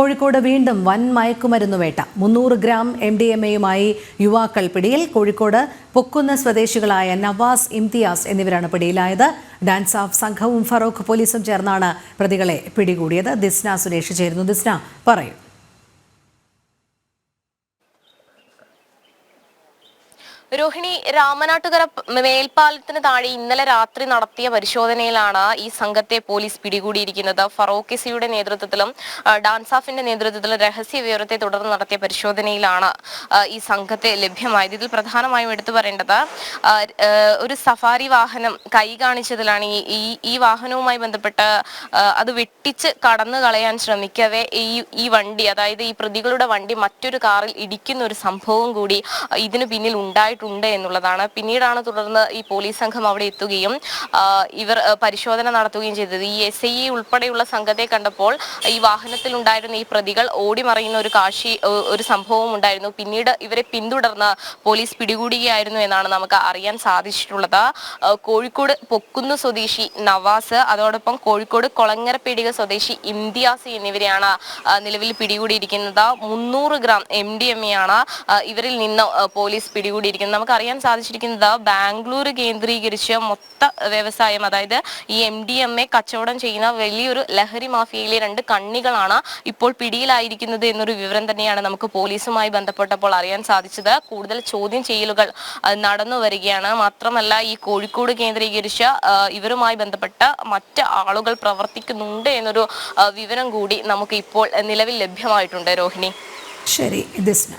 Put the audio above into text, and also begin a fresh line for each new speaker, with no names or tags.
കോഴിക്കോട് വീണ്ടും വൻ മയക്കുമരുന്ന് വേട്ട. മുന്നൂറ് ഗ്രാം എം ഡി എം എയുമായി യുവാക്കൾ പിടിയിൽ. കോഴിക്കോട് പൊക്കുന്ന സ്വദേശികളായ നവാസ് ഇംതിയാസ് എന്നിവരാണ് പിടിയിലായത്. ഡാൻസ് ഓഫ് സംഘവും ഫറോഖ് പോലീസും ചേർന്നാണ് പ്രതികളെ പിടികൂടിയത്. ദിസ്ന സുരേഷ് ചേരുന്നു. ദിസ്ന പറയൂ.
രോഹിണി രാമനാട്ടുകര മേൽപ്പാലത്തിന് താഴെ ഇന്നലെ രാത്രി നടത്തിയ പരിശോധനയിലാണ് ഈ സംഘത്തെ പോലീസ് പിടികൂടിയിരിക്കുന്നത്. ഫറോക്ക് സിയുടെ നേതൃത്വത്തിലും ഡാൻസാഫിന്റെ നേതൃത്വത്തിലും രഹസ്യ വിവരത്തെ തുടർന്ന് നടത്തിയ പരിശോധനയിലാണ് ഈ സംഘത്തെ ലഭ്യമായത്. ഇതിൽ പ്രധാനമായും എടുത്തു പറയേണ്ടത് ഒരു സഫാരി വാഹനം കൈ കാണിച്ചതിലാണ് ഈ ഈ- വാഹനവുമായി ബന്ധപ്പെട്ട് അത് വെട്ടിച്ച് കടന്നു കളയാൻ ശ്രമിക്കവേ ഈ ഈ വണ്ടി അതായത് ഈ പ്രതികളുടെ വണ്ടി മറ്റൊരു കാറിൽ ഇടിക്കുന്ന ഒരു സംഭവം കൂടി ഇതിന് പിന്നിൽ ഉണ്ടായിട്ടുണ്ട്. എന്നുള്ളതാണ്. പിന്നീടാണ് തുടർന്ന് ഈ പോലീസ് സംഘം അവിടെ എത്തുകയും ഇവർ പരിശോധന നടത്തുകയും ചെയ്തത്. ഈ എസ് ഐ ഉൾപ്പെടെയുള്ള സംഘത്തെ കണ്ടപ്പോൾ ഈ വാഹനത്തിൽ ഉണ്ടായിരുന്ന ഈ പ്രതികൾ ഓടി മറയുന്ന ഒരു കാശി ഒരു സംഭവം ഉണ്ടായിരുന്നു. പിന്നീട് ഇവരെ പിന്തുടർന്ന് പോലീസ് പിടികൂടുകയായിരുന്നു എന്നാണ് നമുക്ക് അറിയാൻ സാധിച്ചിട്ടുള്ളത്. കോഴിക്കോട് പൊക്കുന്ന് സ്വദേശി നവാസ് അതോടൊപ്പം കോഴിക്കോട് കൊളങ്ങരപ്പീടിക സ്വദേശി ഇംതിയാസ് എന്നിവരെയാണ് നിലവിൽ പിടികൂടിയിരിക്കുന്നത്. മുന്നൂറ് ഗ്രാം എം ഡി എം ഇവരിൽ നിന്ന് പോലീസ് പിടികൂടിയിരിക്കുന്നത്. നമുക്ക് അറിയാൻ സാധിച്ചിരിക്കുന്നത് ബാംഗ്ലൂർ കേന്ദ്രീകരിച്ച് മൊത്ത വ്യവസായം അതായത് ഈ എം ഡി എം എ കച്ചവടം ചെയ്യുന്ന വലിയൊരു ലഹരി മാഫിയയിലെ രണ്ട് കണ്ണികളാണ് ഇപ്പോൾ പിടിയിലായിരിക്കുന്നത് എന്നൊരു വിവരം തന്നെയാണ് നമുക്ക് പോലീസുമായി ബന്ധപ്പെട്ടപ്പോൾ അറിയാൻ സാധിച്ചത്. കൂടുതൽ ചോദ്യം ചെയ്യലുകൾ നടന്നു വരികയാണ്. മാത്രമല്ല ഈ കോഴിക്കോട് കേന്ദ്രീകരിച്ച് ഇവരുമായി ബന്ധപ്പെട്ട മറ്റ് ആളുകൾ പ്രവർത്തിക്കുന്നുണ്ട് എന്നൊരു വിവരം കൂടി നമുക്ക് ഇപ്പോൾ നിലവിൽ ലഭ്യമായിട്ടുണ്ട്. രോഹിണി.
ശരി ദിസ്ന